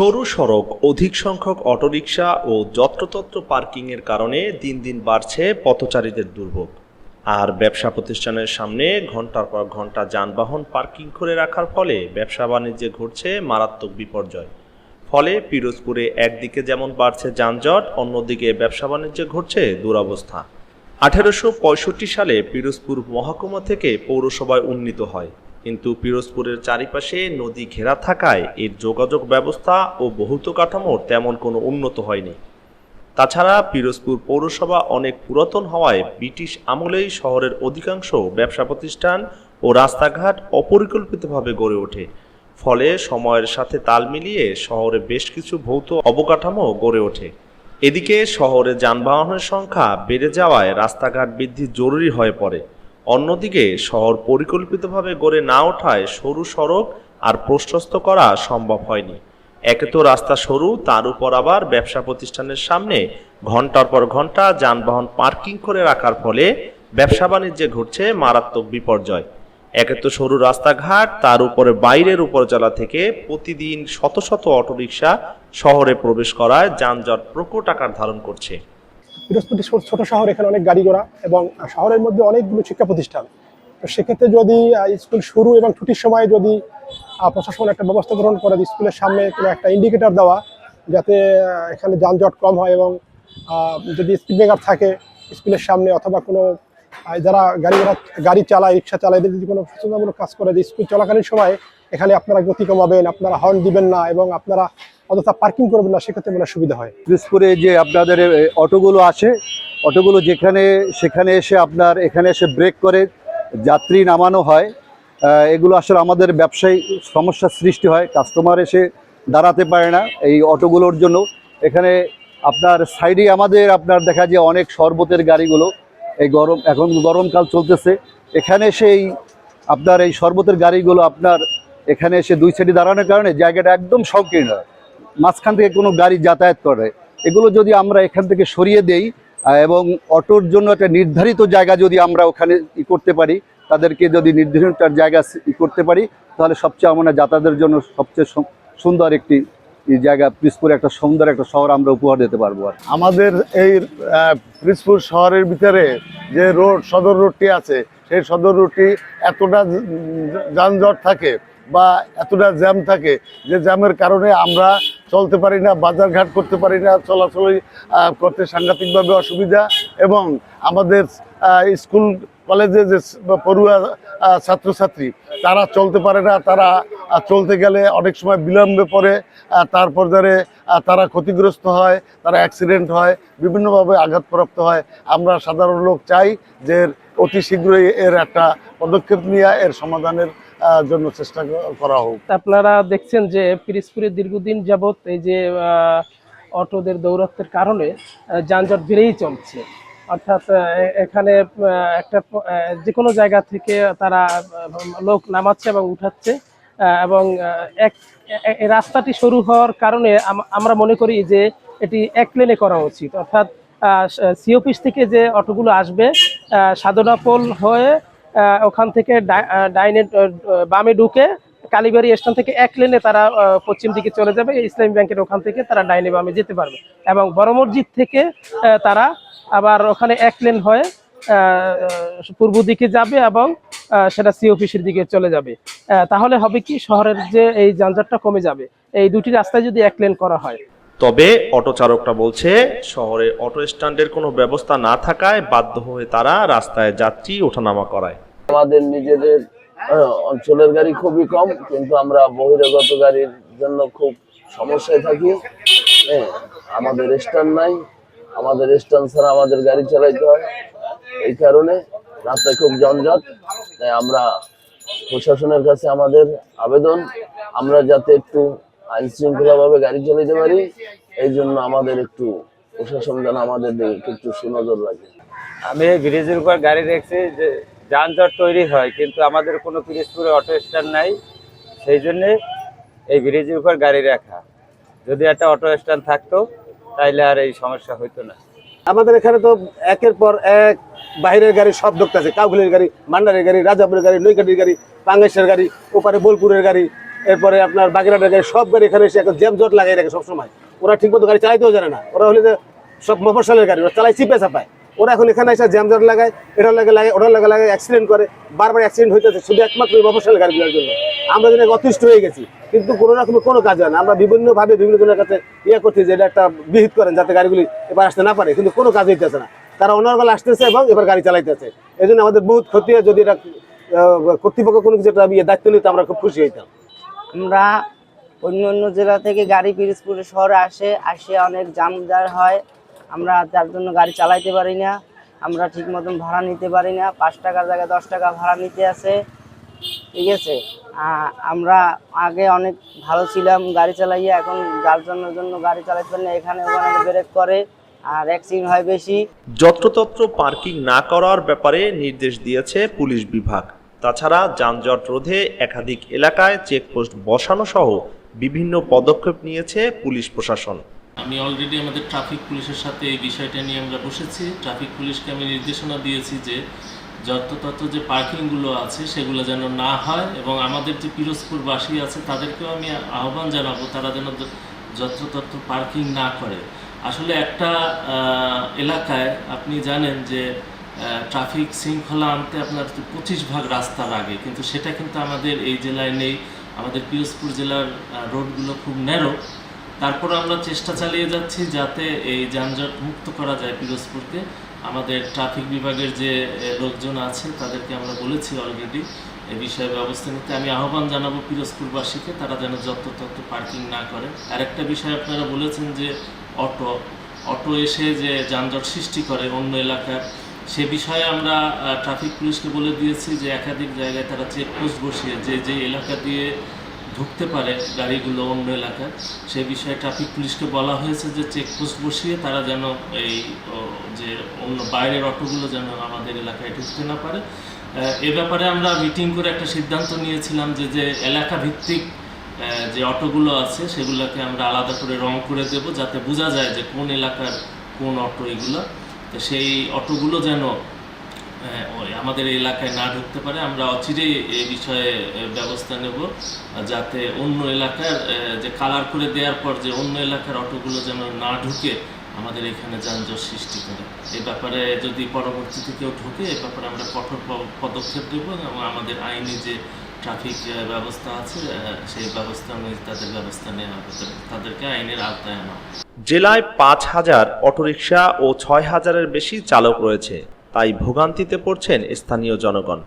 সরু সড়ক, অধিক সংখ্যক অটোরিকশা ও যত্রতত্র পার্কিংয়ের কারণে দিন দিন বাড়ছে পথচারীদের দুর্ভোগ। আর ব্যবসা প্রতিষ্ঠানের সামনে ঘণ্টার পর ঘণ্টা যানবাহন পার্কিং করে রাখার ফলে ব্যবসা বাণিজ্যে ঘটছে মারাত্মক বিপর্যয়। ফলে পিরোজপুরে একদিকে যেমন বাড়ছে যানজট, অন্যদিকে ব্যবসা বাণিজ্যে ঘটছে দুরবস্থা। আঠেরোশো পঁয়ষট্টি সালে পিরোজপুর মহকুমা থেকে পৌরসভায় উন্নীত হয়। কিন্তু পিরোজপুরের চারিপাশে নদী ঘেরা থাকায় এর যোগাযোগ ব্যবস্থা ও বহুত কাঠামো তেমন কোনো উন্নত হয়নি। তাছাড়া পিরোজপুর পৌরসভা অনেক পুরাতন হওয়ায় ব্রিটিশ আমলেই শহরের অধিকাংশ ব্যবসা প্রতিষ্ঠান ও রাস্তাঘাট অপরিকল্পিতভাবে গড়ে ওঠে। ফলে সময়ের সাথে তাল মিলিয়ে শহরে বেশ কিছু ভৌত অবকাঠামো গড়ে ওঠে। এদিকে শহরে যানবাহনের সংখ্যা বেড়ে যাওয়ায় রাস্তাঘাট বৃদ্ধি জরুরি হয়ে পড়ে। অন্যদিকে শহর পরিকল্পিতভাবে গড়ে না ওঠায় সরু সড়ক আর প্রশস্ত করা সম্ভব হয়নি। একে তো রাস্তা সরু, তার উপর আবার ব্যবসা প্রতিষ্ঠানের সামনে ঘণ্টার পর ঘণ্টা যানবাহন পার্কিং করে রাখার ফলে ব্যবসা বাণিজ্যে ঘটছে মারাত্মক বিপর্যয়। একে তো সরু রাস্তাঘাট, তার উপরে বাইরের উপরজেলা থেকে প্রতিদিন শত শত অটোরিকশা শহরে প্রবেশ করায় যানজট প্রকট আকার ধারণ করছে। বৃহস্পতি ছোট শহর, এখানে অনেক গাড়ি ঘোড়া এবং শহরের মধ্যে অনেকগুলো শিক্ষা প্রতিষ্ঠান। তো সেক্ষেত্রে যদি স্কুল শুরু এবং ছুটির সময় যদি প্রশাসন একটা ব্যবস্থা গ্রহণ করে স্কুলের সামনে কোনো একটা ইন্ডিকেটর দেওয়া, যাতে এখানে যানজট কম হয় এবং যদি স্পিড ব্রেকার থাকে স্কুলের সামনে অথবা কোনো যারা গাড়ি ঘোড়া, গাড়ি চালায়, রিক্সা চালায়, এদের যদি কোনো সচেতনমূলক কাজ করে যে স্কুল চলাকালীন সময় এখানে আপনারা গতি কমাবেন, আপনারা হর্ন দিবেন না এবং আপনারা অযথা পার্কিং করবেন না, সেক্ষেত্রে মনে সুবিধা হয়। পিরোজপুরে যে আপনাদের অটোগুলো আছে অটোগুলো যেখানে, সেখানে এসে আপনার, এখানে এসে ব্রেক করে, যাত্রী নামানো হয় এগুলো আসলে আমাদের ব্যবসায়ী সমস্যার সৃষ্টি হয় কাস্টমার এসে দাঁড়াতে পারে না এই অটোগুলোর জন্য। এখানে আপনার সাইডে আমাদের, আপনার দেখা যায় অনেক শরবতের গাড়িগুলো, এই গরম, এখন গরমকাল চলতেছে। এখানে সেই আপনার এই শরবতের গাড়িগুলো আপনার, এখানে এসে দুই সাইডে দাঁড়ানোর কারণে জায়গাটা একদম সংকীর্ণ। হয় মাঝখান থেকে কোনো গাড়ি যাতায়াত করে। এগুলো যদি আমরা এখান থেকে সরিয়ে দেই এবং অটোর জন্য একটা নির্ধারিত জায়গা যদি আমরা ওখানে ই করতে পারি, তাদেরকে যদি নির্ধারিত জায়গা ই করতে পারি, তাহলে সবচেয়ে আমরা যাতায়াতের জন্য সবচেয়ে সুন্দর একটি জায়গা, পিসপুর একটা সুন্দর একটা শহর আমরা উপহার দিতে পারব আর আমাদের এই পিরোজপুর শহরের ভিতরে যে রোড, সদর রোডটি আছে, সেই সদর রোডটি এতটা যানজট থাকে বা এতটা জ্যাম থাকে, যে জ্যামের কারণে আমরা চলতে পারি না বাজারঘাট করতে পারি না চলাচলি করতে সাংঘাতিকভাবে অসুবিধা এবং আমাদের স্কুল কলেজে যে পড়ুয়া ছাত্রছাত্রী তারা চলতে পারে না তারা চলতে গেলে অনেক সময় বিলম্বে পড়ে আহ, তারপর ধরে তারা ক্ষতিগ্রস্ত হয় তারা অ্যাক্সিডেন্ট হয় বিভিন্নভাবে আঘাতপ্রাপ্ত হয়। আমরা সাধারণ লোক চাই যে অতি শীঘ্রই এর একটা পদক্ষেপ নিয়ে এর সমাধানের জন্য চেষ্টা করা হোক। আপনারা দেখছেন যে পিরিসপুরে দীর্ঘদিন যাবৎ এই যে অটোদের দৌরাত্মের কারণে যানজট বেড়েই চলছে। অর্থাৎ এখানে একটা যে কোনো জায়গা থেকে তারা লোক নামাচ্ছে এবং উঠাচ্ছে এবং এক রাস্তাটি সরু হওয়ার কারণে আমরা মনে করি যে এটি এক লেনে করা উচিত। অর্থাৎ সি অফিস থেকে যে অটোগুলো আসবে সাধনাপোল হয়ে ওখান থেকে ডাইনে বামে ঢুকে কালীবাড়ি স্টেশন থেকে এক লেনে তারা পশ্চিম দিকে চলে যাবে। ইসলামী ব্যাংকের ওখান থেকে তারা ডাইনে বামে যেতে পারবে। এবং বড় মসজিদ থেকে তারা আবার ওখানে এক লেন হয়ে পূর্ব দিকে যাবে এবং সেটা সি অফিসের দিকে চলে যাবে। তাহলে হবে কি, শহরের যে এই যানজটটা কমে যাবে। এই দুটি রাস্তায় যদি এক লেন করা হয়। তবে অটো চালকরা বলছে শহরে অটো স্ট্যান্ডের কোনো ব্যবস্থা না থাকায় বাধ্য হয়ে তারা রাস্তায় যাত্রী ওঠানামা করায়। আমাদের নিজেদের অঞ্চলের গাড়ি খুবই কম কিন্তু আমরা বহিরাগত গাড়ির জন্য খুব সমস্যায় থাকি। হ্যাঁ, আমাদের স্ট্যান্ড নাই আমাদের স্ট্যান্ড ছাড়া আমাদের গাড়ি চালাইতে হয়। এই কারণে রাস্তায় খুব যানজট তাই আমরা প্রশাসনের কাছে আমাদের আবেদন আমরা যাতে একটু আইন শৃঙ্খলা ভাবে গাড়ি চালাতে পারি এই জন্য আমাদের একটু প্রশাসন যেন আমাদের দিকে একটু সুনজর রাখে। আমি এই ব্রিজের উপর গাড়ি রেখেছি যে যানজট তৈরি হয় কিন্তু আমাদের কোনো পিরিজপুরে অটো স্ট্যান্ড নাই। সেই জন্যে এই ব্রিজের উপর গাড়ি রাখা। যদি একটা অটো স্ট্যান্ড থাকতো তাইলে আর এই সমস্যা হইতো না। আমাদের এখানে তো একের পর এক বাইরের গাড়ি সব ঢুকতেছে। কাউগুলির গাড়ি মান্ডারের গাড়ি রাজাপুরের গাড়ি নৈকাটির গাড়ি পাঙ্গেশের গাড়ি ওপারে বোলপুরের গাড়ি এরপরে আপনার বাগেরহাটের গাড়ি, সব গাড়ি এখানে এসে জ্যাম জট লাগাই রাখে সবসময়। ওরা ঠিকমতো গাড়ি চালাইতেও জানে না। ওরা হলে যে সব মফসলের গাড়ি, ওরা চালাই চিপে চাপায় ওরা এখন এখানে এসে জ্যাম জট লাগায় এটা লাগে লাগে ওটা লাগে লাগে অ্যাক্সিডেন্ট করে। বারবার অ্যাক্সিডেন্ট হইতেছে, শুধু একমাত্র মফসলের গাড়িগুলোর জন্য। আমরা যেন অতিষ্ঠ হয়ে গেছি, কিন্তু কোনো রকমের কোনো কাজ হয় না। আমরা বিভিন্নভাবে বিভিন্ন জনের কাছে ইয়ে করছি যে এটা একটা বিহিত করেন যাতে গাড়িগুলি এবার আসতে না পারে, কিন্তু কোনো কাজ হইতেছে না। তারা অনর্গল আসতেছে এবং এবার গাড়ি চালাইতেছে। এই আমাদের বহুত ক্ষতি হয় যদি এটা কর্তৃপক্ষ কোনো কিছু একটা দায়িত্ব নিতে আমরা খুব খুশি হইতাম। আমরা অন্য অন্য জেলা থেকে গাড়ি পিরিজপুর শহরে আসে আসে অনেক জামদার হয়। আমরা যার জন্য গাড়ি চালাইতে পারি না, আমরা ঠিক মতন ভাড়া নিতে পারি না, পাঁচ টাকার জায়গায় দশ টাকা ভাড়া নিতে আছে, ঠিক আছে? আমরা আগে অনেক ভালো ছিলাম গাড়ি চালাইয়ে, এখন যার জন্য জন্য গাড়ি চালাইতে পারি না, এখানে ওখানে ব্রেক করে আর অ্যাক্সিডেন্ট হয় বেশি। যত্রতত্র পার্কিং না করার ব্যাপারে নির্দেশ দিয়েছে পুলিশ বিভাগ। তাছাড়া যানজট রোধে একাধিক এলাকায় চেকপোস্ট বসানো সহ বিভিন্ন পদক্ষেপ নিয়েছে পুলিশ প্রশাসন। আমি অলরেডি আমাদের ট্রাফিক পুলিশের সাথে এই বিষয়টা নিয়ে আমরা বসেছি। ট্রাফিক পুলিশকে আমি নির্দেশনা দিয়েছি যে যত্রতত্র যে পার্কিংগুলো আছে সেগুলো যেন না হয় এবং আমাদের যে পিরোজপুরবাসী আছে তাদেরকেও আমি আহ্বান জানাব, তারা যেন যত্রতত্র পার্কিং না করে। আসলে একটা এলাকায় আপনি জানেন যে ট্রাফিক শৃঙ্খলা আনতে আপনার পঁচিশ ভাগ রাস্তা লাগে কিন্তু সেটা কিন্তু আমাদের এই জেলায় নেই আমাদের পিরোজপুর জেলার রোডগুলো খুব ন্যারো তারপর আমরা চেষ্টা চালিয়ে যাচ্ছি যাতে এই যানজট মুক্ত করা যায় পিরোজপুরকে। আমাদের ট্রাফিক বিভাগের যে লোকজন আছে, তাদেরকে আমরা বলেছি অলরেডি এ বিষয়ে ব্যবস্থা নিতে। আমি আহ্বান জানাব পিরোজপুরবাসীকে, তারা যেন যত্রতত্র পার্কিং না করে। আরেকটা বিষয় আপনারা বলেছেন যে, অটো। অটো এসে যে যানজট সৃষ্টি করে অন্য এলাকার সে বিষয়ে আমরা ট্রাফিক পুলিশকে বলে দিয়েছি যে একাধিক জায়গায় তারা চেকপোস্ট বসিয়ে যে যে এলাকা দিয়ে ঢুকতে পারে গাড়িগুলো অন্য এলাকায় সে বিষয়ে ট্রাফিক পুলিশকে বলা হয়েছে যে চেকপোস্ট বসিয়ে তারা যেন এই যে অন্য বাইরের অটোগুলো যেন আমাদের এলাকায় ঢুকতে না পারে। এ ব্যাপারে আমরা মিটিং করে একটা সিদ্ধান্ত নিয়েছিলাম যে যে এলাকা ভিত্তিক যে অটোগুলো আছে সেগুলোকে আমরা আলাদা করে রং করে দেব যাতে বোঝা যায় যে কোন এলাকার কোন অটো এগুলো। তো সেই অটোগুলো যেন আমাদের এলাকায় না ঢুকতে পারে, আমরা অচিরেই এই বিষয়ে ব্যবস্থা নেব যাতে অন্য এলাকার যে কালার করে দেওয়ার পর যে অন্য এলাকার অটোগুলো যেন না ঢুকে, আমাদের এখানে যানজট সৃষ্টি করে এ ব্যাপারে যদি পরবর্তীতে কেউ ঢুকে, এ ব্যাপারে আমরা কঠোর পদক্ষেপ দেব এবং আমাদের আইনি যে ট্রাফিক ব্যবস্থা আছে সেই ব্যবস্থা অনুযায়ী তাদের ব্যবস্থা নেওয়া হবে তাদেরকে আইনের আওতায় আনা। জেলায় পাঁচ হাজার অটোরিকশা ও ছয় হাজারের বেশি চালক রয়েছে। তাই ভোগান্তিতে পড়ছেন স্থানীয় জনগণ।